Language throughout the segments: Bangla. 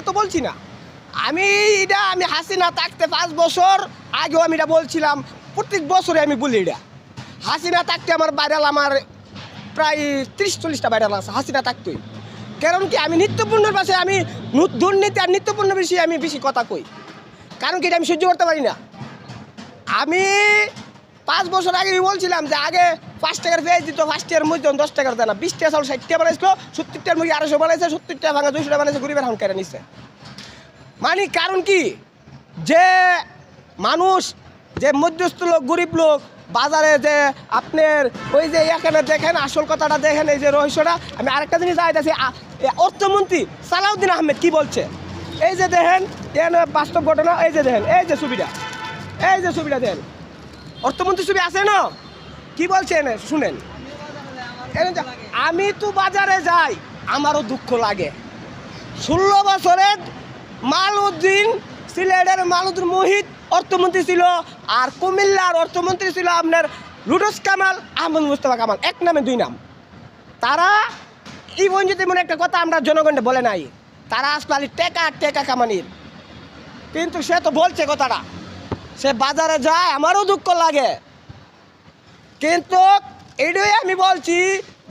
আজকে তো বলছি না। আমি এটা, আমি হাসিনা থাকতে পাঁচ বছর আগেও আমি এটা বলছিলাম, প্রত্যেক বছরে আমি বলি এটা। হাসিনা থাকতে আমার বাইরাল আমার প্রায় তিরিশ চল্লিশটা বাইরাল আছে, হাসিনা থাকতোই। কারণ কি, আমি নিত্যপূর্ণের পাশে, আমি দুর্নীতি আর নিত্যপূর্ণ বিষয়ে আমি বেশি কথা কই। কারণ কি, এটা আমি সহ্য করতে পারি না। আমি পাঁচ বছর আগে বলছিলাম যে আগে পাঁচ টাকার পেঁয়াজ দিত ফার্স্ট ইয়ার মধ্যে দশ টাকার দেয় না বিশ টাকা চাউল, ষাট টাকা বানাইছিল, সত্তরটার মুরগি আড়াইশো বানাইছে সত্তর টাকা ভাঙা দুইশো টাকা বানাইছে, গরিবের হাম কেড়ে নিচ্ছে মানে কারণ কি? যে মানুষ, যে মধ্যস্থ লোক, গরিব লোক, বাজারে যে আপনার ওই যে এখানে দেখেন, আসল কথাটা দেখেন, এই যে রহস্যটা, আমি আরেকটা জিনিস আইতেছি অর্থমন্ত্রী সালাউদ্দিন আহমেদ কি বলছে? এই যে দেখেন বাস্তব ঘটনা, এই যে দেখেন, এই যে ছবিটা, এই যে ছবিটা দেখেন। অর্থমন্ত্রী ছবি আছে না? কি বলছেন শুনেন। আমি তো বাজারে যাই, আমারও দুঃখ লাগে। ষোলো বছরের মালউদ্দিন সিলেটের মালউদ্দিন মোহিত অর্থমন্ত্রী ছিল, আর কুমিল্লার অর্থমন্ত্রী ছিল আপনার লুটস কামাল, আহমদ মুস্তফা কামাল, এক নামে দুই নাম। তারা এই বঞ্চিত এমন একটা কথা আমরা জনগণে বলে নাই। তারা আসলে টেকা টেকা কামানির। কিন্তু সে তো বলছে কথাটা। সে বাজারে যায়, আমারও দুঃখ লাগে। কিন্তু এটাই আমি বলছি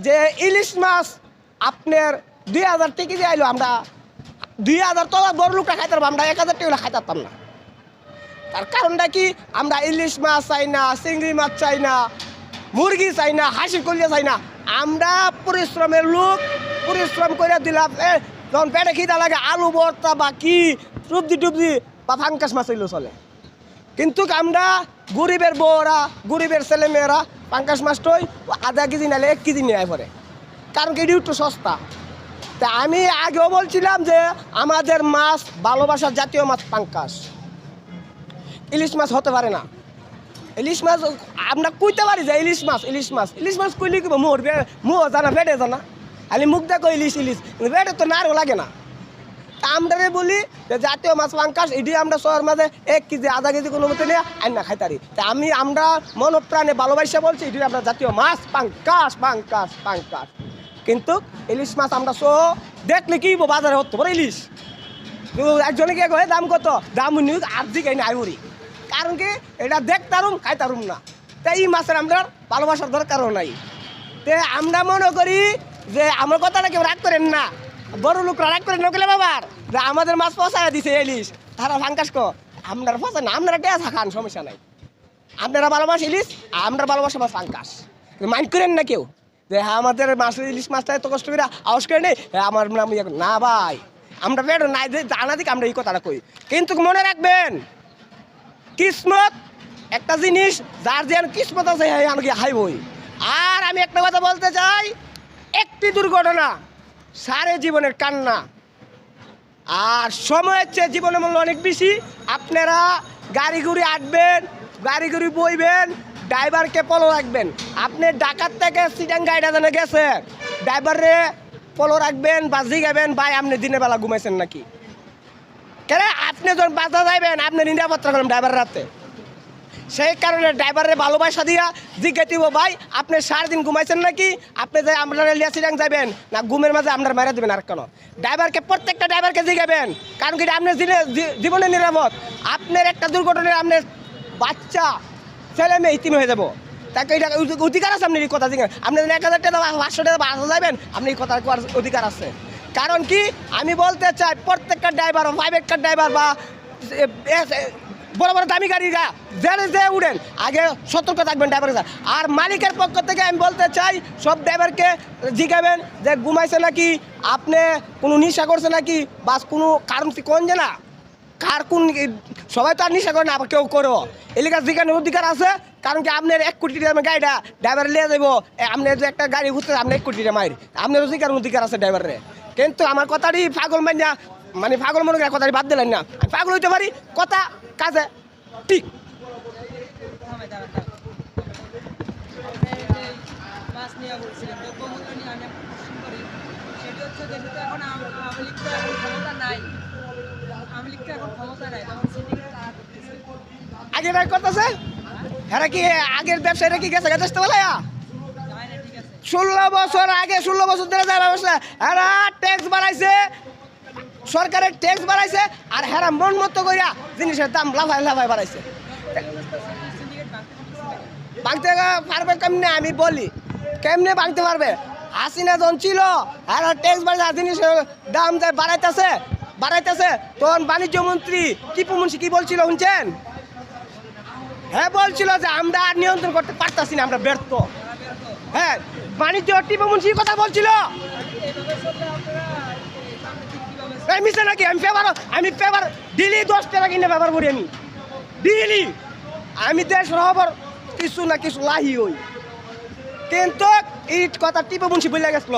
যে ইলিশ মাছ আপনার দুই হাজার টিকিট আইলো আমরা। দুই হাজার তো বড় লোকটা খাইতে পারব, আমরা এক হাজার টিকিট খাইতে পারতাম না। তার কারণটা কি? আমরা ইলিশ মাছ চাই না, চিংড়ি মাছ চাই না, মুরগি চাই না, হাসি কলিয়া চাই না। আমরা পরিশ্রমের লোক, পরিশ্রম করে দিলাম। যখন পেটে খিদা লাগে, আলু, ভর্তা বা কি টুবদি টুবদি বা ফাঙ্কাস মাছ হইলেও চলে। কিন্তু আমরা গরিবের বউরা, গরিবের ছেলেমেয়েরা পাঙ্কাশ মাছটাই আধা কেজি নালে এক কেজি নিয়ে পরে। কারণ কি একটু সস্তা। তা আমি আগেও বলছিলাম যে আমাদের মাছ, ভালোবাসার জাতীয় মাছ পাঙ্কাশ। ইলিশ মাছ হতে পারে না। ইলিশ মাছ আমরা কইতে পারি যে ইলিশ মাছ ইলিশ মাছ। ইলিশ মাছ কইলে কি মোর মুহ জানা বেড়ে জানা খালি মুখ দেখো ইলিশ ইলিশ। বেড়ে তো নারও লাগে না। তা আমরা বলি, যে জাতীয় মাছ পাঙ্কাশ এটি আমরা শহর মাঝে এক কেজি, আধা কেজি কোনো মতো নিয়ে আইনা খাইতারি তা আমি আমরা মনপ্রাণে ভালোবাসা বলছি, এটি আমরা জাতীয় মাছ পাঙ্কাশ পাঙ্কাশ পাঙ্কাশ কিন্তু ইলিশ মাছ আমরা সো দেখলে কি বাজারে হতো বড় ইলিশ? একজনে কে কয়ে, দাম কত? দাম নিউজ আর দিকে নাই উড়ি কারণ কি? এটা দেখতারুম খাইতারুম না। তাই এই মাছের আমরা ভালোবাসার দরকারও নাই। তে আমরা মনে করি যে আমার কথাটা কেউ রাগ করেন না। বড় লোকরা রাগ করেন না গেলে বাবার আমাদের মাছ পচায় দিছে ইলিশ তারা ফাঙ্কাস কো। আপনারা পচা না আপনারা টেয়া খান সমস্যা নাই। আপনারা ভালোবাসা ইলিশ আমরা ভালোবাসা মাছ ফাঙ্কাস মাইন্ড করেন না কেউ। যে হ্যাঁ আমাদের মাছ ইলিশ মাছটা এত কষ্ট করে আওয়াজ করে নেই। হ্যাঁ আমার নাম ইয়ে করে। না ভাই। আমরা পেট নাই জানা দিকে আমরা এই কথাটা কই। কিন্তু মনে রাখবেন, কিসমত একটা জিনিস, যার যে কিসমত আছে হ্যাঁ আমাকে হাইবই। আর আমি একটা কথা বলতে চাই, একটি দুর্ঘটনা। সারে জীবনের কান্না। আর সময়ের চেয়ে জীবনের মূল্য অনেক বেশি। আপনারা গাড়ি গুড়ি আটবেন গাড়ি গুড়ি বইবেন, ড্রাইভারকে পলো রাখবেন। আপনি ডাকাত থেকে সিটাং গাড়িটা জানে গেছে, ড্রাইভারে পলো রাখবেন বা জিগাবেন ভাই, আপনি দিনের বেলা ঘুমাইছেন নাকি? কেন আপনি যখন বাজার যাইবেন, আপনি নিরাপত্তা করবেন ড্রাইভার রাতে সেই কারণে ড্রাইভারের ভালোবাসা দিয়া জিজ্ঞেস দিব, ভাই, আপনি সারাদিন ঘুমাইছেন নাকি? আপনি যে আপনারা লিয়াসিডাং যাবেন না ঘুমের মাঝে আপনার মেরে দেবেন আর কেন? ড্রাইভারকে, প্রত্যেকটা ড্রাইভারকে জিগাবেন কারণ কি আপনার জীবনে- নিরাপদ। আপনার একটা দুর্ঘটনায় আপনার বাচ্চা, ছেলে, মেয়ে ইতিম হয়ে যাব। তাকে এটা অধিকার আছে আপনি এই কথা জিজ্ঞেস আপনি এক হাজার টাকা পাঁচশো টাকা বাসা যাবেন আপনি এই কথা করার অধিকার আছে। কারণ কি? আমি বলতে চাই, প্রত্যেকটা ড্রাইভার প্রাইভেট কার ড্রাইভার বা বড় বড় দামি গাড়ি গা যে উঠেন আগে সতর্ক থাকবেন ড্রাইভারের স্যার আর মালিকের পক্ষ থেকে আমি বলতে চাই, সব ড্রাইভারকে জিগাবেন যে, ঘুমাইছে নাকি? আপনি কোনো নেশা করছে নাকি? বা কোনো কারণ কোন যে না কার কোন সবাই তো আর নেশা করে না কেউ করো। এলাকার যেখানে অধিকার আছে, কারণ কি আপনার এক কোটি টাকা গাড়িটা ড্রাইভার লিয়ে যাব আপনি যে একটা গাড়ি ঘুরতে আপনি এক কোটি টাকা মাইর। আপনার অধিকার অধিকার আছে ড্রাইভারে কিন্তু আমার কথাটি পাগল মাইনা মানে পাগল মনে কথাটি বাদ দিলেন না। পাগল হইতে পারি, কথা কাজে ঠিক সিন্ডিকেট কারা করতেছে? হ্যাঁ কি আগের ব্যবসায়ীরা কি গেছে গেছে বলে যায় না ঠিক আছে ষোলো বছর আগে, ষোলো বছর ধরে যায় ব্যবসা এরা ট্যাক্স বাড়াইছে। সরকারের ট্যাক্স বাড়াইছে আর হেরা মন মতো করিয়া জিনিসের দাম লাফায় লাফায় বাড়াইছে। ভাঙতে পারবে কেমনে? আমি বলি, কেমনে ভাঙতে পারবে? হাসিনা যখন ছিল আর ট্যাক্স বাড়াইছে আর জিনিসের দাম যে বাড়াইতেছে বাড়াইতেছে, তখন বাণিজ্য মন্ত্রী টিপু মুন্সি কি বলছিল শুনছেন? হ্যাঁ বলছিল যে আমরা আর নিয়ন্ত্রণ করতে পারতাছি না, আমরা ব্যর্থ। হ্যাঁ বাণিজ্য টিপু মুন্সির কথা বলছিল এইভাবে চললে আপনারা এই সামনের দিক কীভাবে এই মিশে নাকি? আমি পেপার আমি পেপার, দিলি দশ টাকা কিনে পেপার করি আমি। দিলি? আমি দেশ রহবর, কিছু না কিছু লাহি হই। কিন্তু এই কথা টিপে মুন্সি বলে গেছিল।